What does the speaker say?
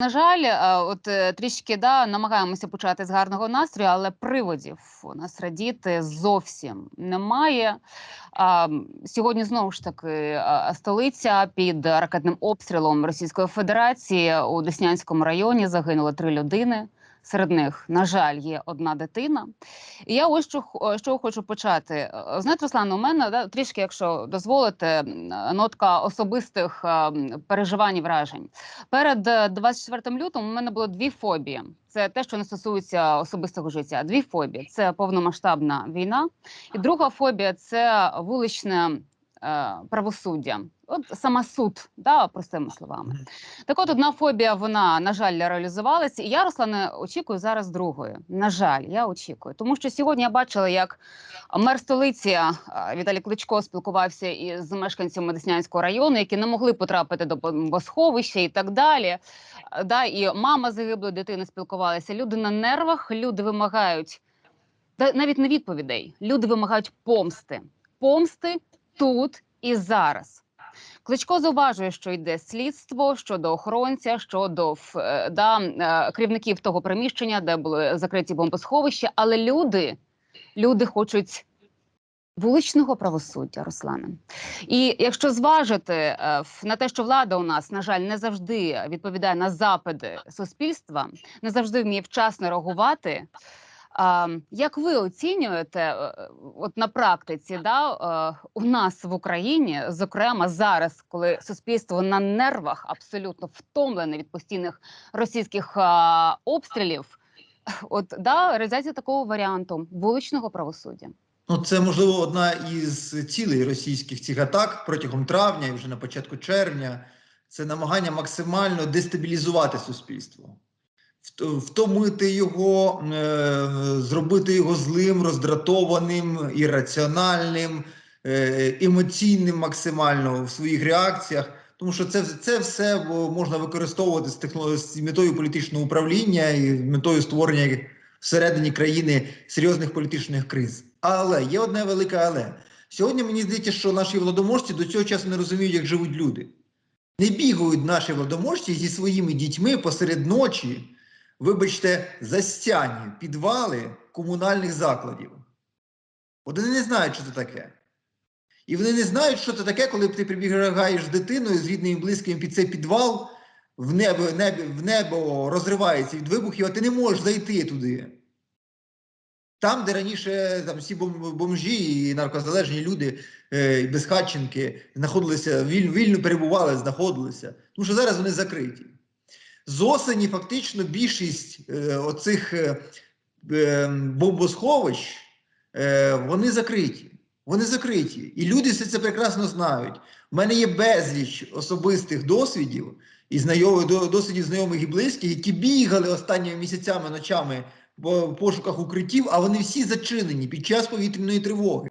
На жаль, е, от е, трішки да, намагаємося почати з гарного настрою, але приводів у нас радіти зовсім немає. А, сьогодні знову ж таки а, столиця під ракетним обстрілом Російської Федерації у Деснянському районі загинуло три людини. Серед них, на жаль, є одна дитина. І я ось що, що хочу почати. Е, Знаєте, Руслан, у мене да, трішки, якщо дозволите, нотка особистих е, переживань і вражень. Перед е, 24 лютого у мене було дві фобії. Це те, що не стосується особистого життя. Дві фобії це повномасштабна війна, і друга фобія це вуличне е, правосуддя. От сама суд, да, простими словами. Так от одна фобія, вона, на жаль, реалізувалася. І я, Руслане, очікую зараз другої. На жаль, я очікую. Тому що сьогодні я бачила, як мер столиці Віталій Кличко спілкувався із мешканцями Деснянського району, які не могли потрапити до бомбосховища і так далі. Да, і мама загиблої дитини спілкувалася. Люди на нервах, люди вимагають та навіть не відповідей. Люди вимагають помсти. Помсти тут і зараз. Кличко зауважує, що йде слідство щодо охоронця, щодо е, да, е, керівників того приміщення, де були закриті бомбосховища. Але люди, люди хочуть вуличного правосуддя, Руслане. І якщо зважити е, на те, що влада у нас, на жаль, не завжди відповідає на запити суспільства, не завжди вміє вчасно реагувати. А, як ви оцінюєте, е, от на практиці, да, е, у нас в Україні, зокрема зараз, коли суспільство на нервах абсолютно втомлене від постійних російських а, обстрілів, от да, реалізація такого варіанту вуличного правосуддя? Ну, це можливо одна із цілей російських цих атак протягом травня і вже на початку червня. Це намагання максимально дестабілізувати суспільство, втомити його, е, зробити його злим, роздратованим, ірраціональним, е, емоційним максимально в своїх реакціях. Тому що це, це все е, можна використовувати з, техно- з метою політичного управління і метою створення всередині країни серйозних політичних криз. Але є одне велике але. Сьогодні мені здається, що наші владоможці до цього часу не розуміють, як живуть люди. Не бігають наші владоможці зі своїми дітьми посеред ночі, вибачте, застяні підвали комунальних закладів. Вони не знають, що це таке. І вони не знають, що це таке, коли ти прибігаєш дитиною, з рідним і близьким під цей підвал, в небо, небо, в небо розривається від вибухів, а ти не можеш зайти туди. Там, де раніше там, всі бомжі і наркозалежні люди, е, і безхатченки знаходилися, віль, вільно перебували, знаходилися. Тому що зараз вони закриті. З осені фактично більшість е, оцих е, е, бомбосховищ вони закриті. Вони закриті. І люди все це прекрасно знають. У мене є безліч особистих досвідів і знайомих, до- досвідів знайомих і близьких, які бігали останніми місяцями, ночами в пошуках укриттів, а вони всі зачинені під час повітряної тривоги.